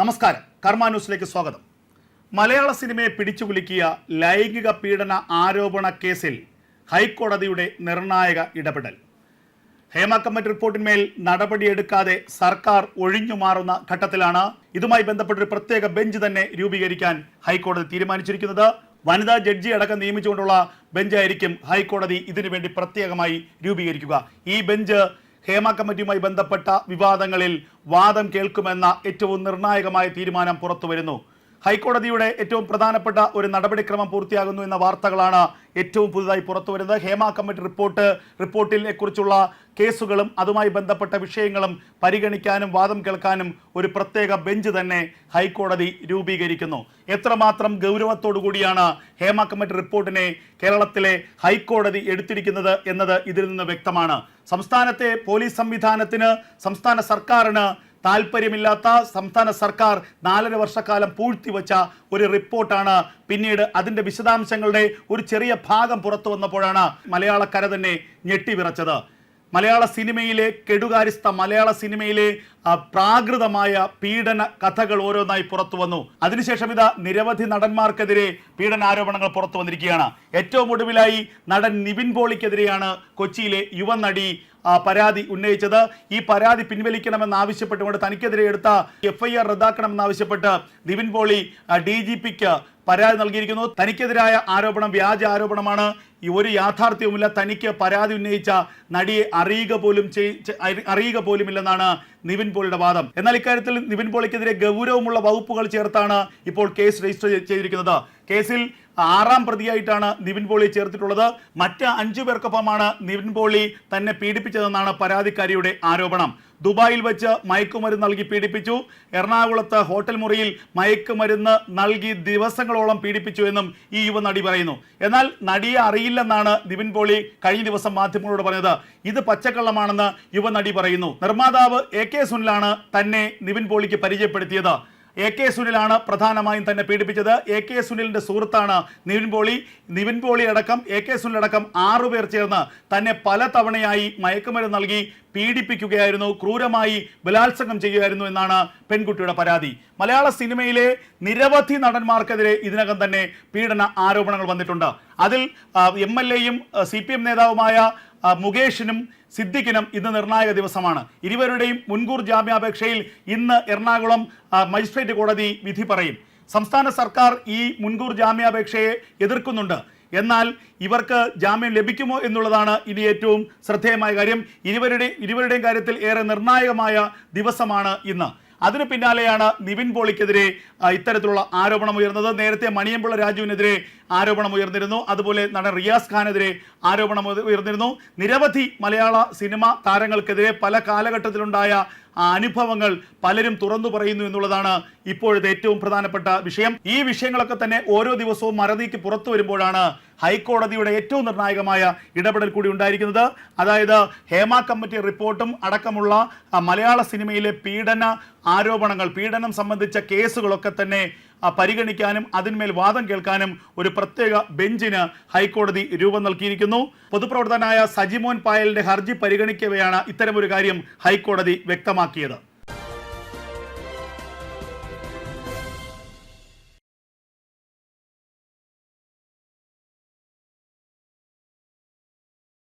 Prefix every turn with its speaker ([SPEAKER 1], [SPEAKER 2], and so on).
[SPEAKER 1] നമസ്കാരം. കർമ്മ ന്യൂസിലേക്ക് സ്വാഗതം. മലയാള സിനിമയെ പിടിച്ചുകുലുക്കിയ ലൈംഗിക പീഡന ആരോപണ കേസിൽ ഹൈക്കോടതിയുടെ നിർണായക ഇടപെടൽ. ഹേമ കമ്മിറ്റി റിപ്പോർട്ടിന്മേൽ നടപടിയെടുക്കാതെ സർക്കാർ ഒഴിഞ്ഞു മാറുന്ന ഘട്ടത്തിലാണ് ഇതുമായി ബന്ധപ്പെട്ട ഒരു പ്രത്യേക ബെഞ്ച് തന്നെ രൂപീകരിക്കാൻ ഹൈക്കോടതി തീരുമാനിച്ചിരിക്കുന്നത്. വനിതാ ജഡ്ജി അടക്കം നിയമിച്ചുകൊണ്ടുള്ള ബെഞ്ചായിരിക്കും ഹൈക്കോടതി ഇതിനുവേണ്ടി പ്രത്യേകമായി രൂപീകരിക്കുക. ഈ ബെഞ്ച് ഹേമ കമ്മിറ്റിയുമായി ബന്ധപ്പെട്ട വിവാദങ്ങളിൽ വാദം കേൾക്കുമെന്ന ഏറ്റവും നിർണായകമായ തീരുമാനം പുറത്തു വരുന്നു ഹൈക്കോടതിയുടെ ഏറ്റവും പ്രധാനപ്പെട്ട ഒരു നടപടിക്രമം പൂർത്തിയാകുന്നു എന്ന വാർത്തകളാണ് ഏറ്റവും പുതുതായി പുറത്തു വരുന്നത്. ഹേമ കമ്മിറ്റി റിപ്പോർട്ട് റിപ്പോർട്ടിനെ കുറിച്ചുള്ള കേസുകളും അതുമായി ബന്ധപ്പെട്ട വിഷയങ്ങളും പരിഗണിക്കാനും വാദം കേൾക്കാനും ഒരു പ്രത്യേക ബെഞ്ച് തന്നെ ഹൈക്കോടതി രൂപീകരിക്കുന്നു. എത്രമാത്രം ഗൗരവത്തോടു കൂടിയാണ് ഹേമ കമ്മിറ്റി റിപ്പോർട്ടിനെ കേരളത്തിലെ ഹൈക്കോടതി എടുത്തിരിക്കുന്നത് എന്നത് ഇതിൽ നിന്ന് വ്യക്തമാണ്. സംസ്ഥാനത്തെ പോലീസ് സംവിധാനത്തിന് സംസ്ഥാന സർക്കാരിന് താല്പര്യമില്ലാത്ത സംസ്ഥാന സർക്കാർ നാലര വർഷക്കാലം പൂഴ്ത്തിവെച്ച ഒരു റിപ്പോർട്ടാണ്. പിന്നീട് അതിന്റെ വിശദാംശങ്ങളുടെ ഒരു ചെറിയ ഭാഗം പുറത്തു വന്നപ്പോഴാണ് മലയാളക്കര തന്നെ ഞെട്ടിവിറച്ചത്. മലയാള സിനിമയിലെ കെടുകാരിസ്ഥ മലയാള സിനിമയിലെ പ്രാകൃതമായ പീഡന കഥകൾ ഓരോന്നായി പുറത്തു വന്നു. അതിനുശേഷം ഇതാ നിരവധി നടന്മാർക്കെതിരെ പീഡനാരോപണങ്ങൾ പുറത്തു വന്നിരിക്കുകയാണ്. ഏറ്റവും ഒടുവിലായി നടൻ നിവിൻ പോളിക്കെതിരെയാണ് കൊച്ചിയിലെ യുവനടി പരാതി ഉന്നയിച്ചത്. ഈ പരാതി പിൻവലിക്കണമെന്ന് ആവശ്യപ്പെട്ടുകൊണ്ട് തനിക്കെതിരെ എടുത്ത എഫ് ഐ ആർ റദ്ദാക്കണമെന്നാവശ്യപ്പെട്ട് നിവിൻ പോളി ഡി ജി പിക്ക് പരാതി നൽകിയിരിക്കുന്നു. തനിക്കെതിരായ ആരോപണം വ്യാജ ആരോപണമാണ്. ഒരു യാഥാർത്ഥ്യവുമില്ല. തനിക്ക് പരാതി ഉന്നയിച്ച നടിയെ അറിയുക പോലും അറിയുക പോലുമില്ലെന്നാണ് നിവിൻ പോളിയുടെ വാദം. എന്നാൽ ഇക്കാര്യത്തിൽ നിവിൻ പോളിക്കെതിരെ ഗൗരവമുള്ള വകുപ്പുകൾ ചേർത്താണ് ഇപ്പോൾ കേസ് രജിസ്റ്റർ ചെയ്തിരിക്കുന്നത്. കേസിൽ ആറാം പ്രതിയായിട്ടാണ് നിവിൻ പോളി ചേർത്തിട്ടുള്ളത്. മറ്റ് അഞ്ചു പേർക്കൊപ്പമാണ് നിവിൻ പോളി തന്നെ പീഡിപ്പിച്ചതെന്നാണ് പരാതിക്കാരിയുടെ ആരോപണം. ദുബായിൽ വെച്ച് മയക്കുമരുന്ന് നൽകി പീഡിപ്പിച്ചു. എറണാകുളത്ത് ഹോട്ടൽ മുറിയിൽ മയക്കുമരുന്ന് നൽകി ദിവസങ്ങളോളം പീഡിപ്പിച്ചു എന്നും ഈ യുവനടി പറയുന്നു. എന്നാൽ നടിയെ അറിയില്ലെന്നാണ് നിവിൻ പോളി കഴിഞ്ഞ ദിവസം മാധ്യമങ്ങളോട് പറഞ്ഞത്. ഇത് പച്ചക്കള്ളമാണെന്ന് യുവനടി പറയുന്നു. നിർമ്മാതാവ് എ കെ സുനിലാണ് തന്നെ നിവിൻ പോളിക്ക് പരിചയപ്പെടുത്തിയത്. എ കെ സുനിലാണ് പ്രധാനമായും തന്നെ പീഡിപ്പിച്ചത്. എ കെ സുനിലിന്റെ സുഹൃത്താണ് നിവിൻ പോളി. നിവിൻ പോളി അടക്കം എ കെ സുനിൽ അടക്കം ആറുപേർ ചേർന്ന് തന്നെ പല തവണയായി മയക്കുമരുന്ന് നൽകി പീഡിപ്പിക്കുകയായിരുന്നു. ക്രൂരമായി ബലാത്സംഗം ചെയ്യുകയായിരുന്നു എന്നാണ് പെൺകുട്ടിയുടെ പരാതി. മലയാള സിനിമയിലെ നിരവധി നടന്മാർക്കെതിരെ ഇതിനകം തന്നെ പീഡന ആരോപണങ്ങൾ വന്നിട്ടുണ്ട്. അതിൽ എം എൽ എയും സി പി എം നേതാവുമായ മുകേഷിനും സിദ്ദിഖിനും ഇന്ന് നിർണായക ദിവസമാണ്. ഇരുവരുടെയും മുൻകൂർ ജാമ്യാപേക്ഷയിൽ ഇന്ന് എറണാകുളം മജിസ്ട്രേറ്റ് കോടതി വിധി പറയും. സംസ്ഥാന സർക്കാർ ഈ മുൻകൂർ ജാമ്യാപേക്ഷയെ എതിർക്കുന്നുണ്ട്. എന്നാൽ ഇവർക്ക് ജാമ്യം ലഭിക്കുമോ എന്നുള്ളതാണ് ഇനി ഏറ്റവും ശ്രദ്ധേയമായ കാര്യം. ഇരുവരുടെ ഇരുവരുടെയും കാര്യത്തിൽ ഏറെ നിർണായകമായ ദിവസമാണ് ഇന്ന്. അതിനു പിന്നാലെയാണ് നിവിൻ പോളിക്കെതിരെ ഇത്തരത്തിലുള്ള ആരോപണം ഉയർന്നത്. നേരത്തെ മണിയമ്പുള്ള രാജുവിനെതിരെ ആരോപണം ഉയർന്നിരുന്നു. അതുപോലെ നടൻ റിയാസ് ഖാനെതിരെ ആരോപണം ഉയർന്നിരുന്നു. നിരവധി മലയാള സിനിമ താരങ്ങൾക്കെതിരെ പല കാലഘട്ടത്തിലുണ്ടായ അനുഭവങ്ങൾ പലരും തുറന്നു പറയുന്നു എന്നുള്ളതാണ് ഇപ്പോഴത്തെ ഏറ്റവും പ്രധാനപ്പെട്ട വിഷയം. ഈ വിഷയങ്ങളൊക്കെ തന്നെ ഓരോ ദിവസവും മറതിക്ക് പുറത്തു വരുമ്പോഴാണ് ഹൈക്കോടതിയുടെ ഏറ്റവും നിർണായകമായ ഇടപെടൽ കൂടി ഉണ്ടായിരിക്കുന്നത്. അതായത് ഹേമ കമ്മിറ്റി റിപ്പോർട്ടും അടക്കമുള്ള മലയാള സിനിമയിലെ പീഡന ആരോപണങ്ങൾ പീഡനം സംബന്ധിച്ച കേസുകളൊക്കെ തന്നെ പരിഗണിക്കാനും അതിന്മേൽ വാദം കേൾക്കാനും ഒരു പ്രത്യേക ബെഞ്ചിന് ഹൈക്കോടതി രൂപം നൽകിയിരിക്കുന്നു. പൊതുപ്രവർത്തകനായ സജിമോൻ പായലിന്റെ ഹർജി പരിഗണിക്കവെയാണ് ഇത്തരമൊരു കാര്യം ഹൈക്കോടതി വ്യക്തമാക്കിയത്.